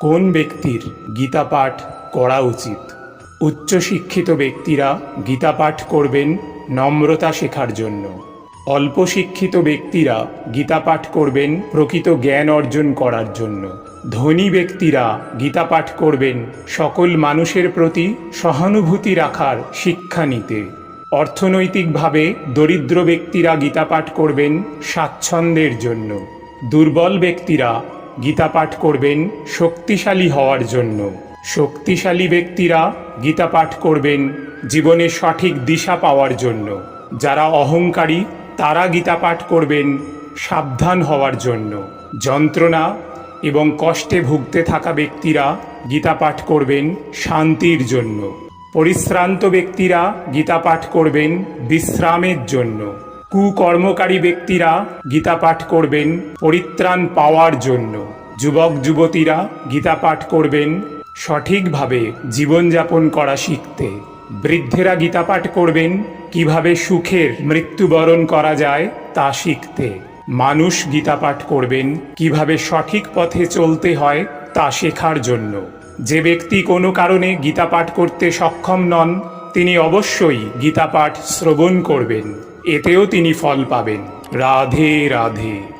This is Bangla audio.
কোন ব্যক্তির গীতা পাঠ করা উচিত? উচ্চশিক্ষিত ব্যক্তিরা গীতা পাঠ করবেন নম্রতা শেখার জন্য। অল্প শিক্ষিত ব্যক্তিরা গীতা পাঠ করবেন প্রকৃত জ্ঞান অর্জন করার জন্য। ধনী ব্যক্তিরা গীতা পাঠ করবেন সকল মানুষের প্রতি সহানুভূতি রাখার শিক্ষা নিতে। অর্থনৈতিকভাবে দরিদ্র ব্যক্তিরা গীতা পাঠ করবেন স্বাচ্ছন্দ্যের জন্য। দুর্বল ব্যক্তিরা গীতা পাঠ করবেন শক্তিশালী হওয়ার জন্য। শক্তিশালী ব্যক্তিরা গীতা পাঠ করবেন জীবনে সঠিক দিশা পাওয়ার জন্য। যারা অহংকারী, তারা গীতা পাঠ করবেন সাবধান হওয়ার জন্য। যন্ত্রণা এবং কষ্টে ভুগতে থাকা ব্যক্তিরা গীতা পাঠ করবেন শান্তির জন্য। পরিশ্রান্ত ব্যক্তিরা গীতা পাঠ করবেন বিশ্রামের জন্য। কুকর্মকারী ব্যক্তিরা গীতা পাঠ করবেন পরিত্রাণ পাওয়ার জন্য। যুবক, যুবতীরা গীতা পাঠ করবেন সঠিকভাবে জীবনযাপন করা শিখতে। বৃদ্ধেরা গীতা পাঠ করবেন কীভাবে সুখের মৃত্যুবরণ করা যায় তা শিখতে। মানুষ গীতা পাঠ করবেন কীভাবে সঠিক পথে চলতে হয় তা শেখার জন্য। যে ব্যক্তি কোনো কারণে গীতা পাঠ করতে সক্ষম নন, তিনি অবশ্যই গীতা পাঠ শ্রবণ করবেন। এতেও তিনি ফল পাবেন। রাধে রাধে।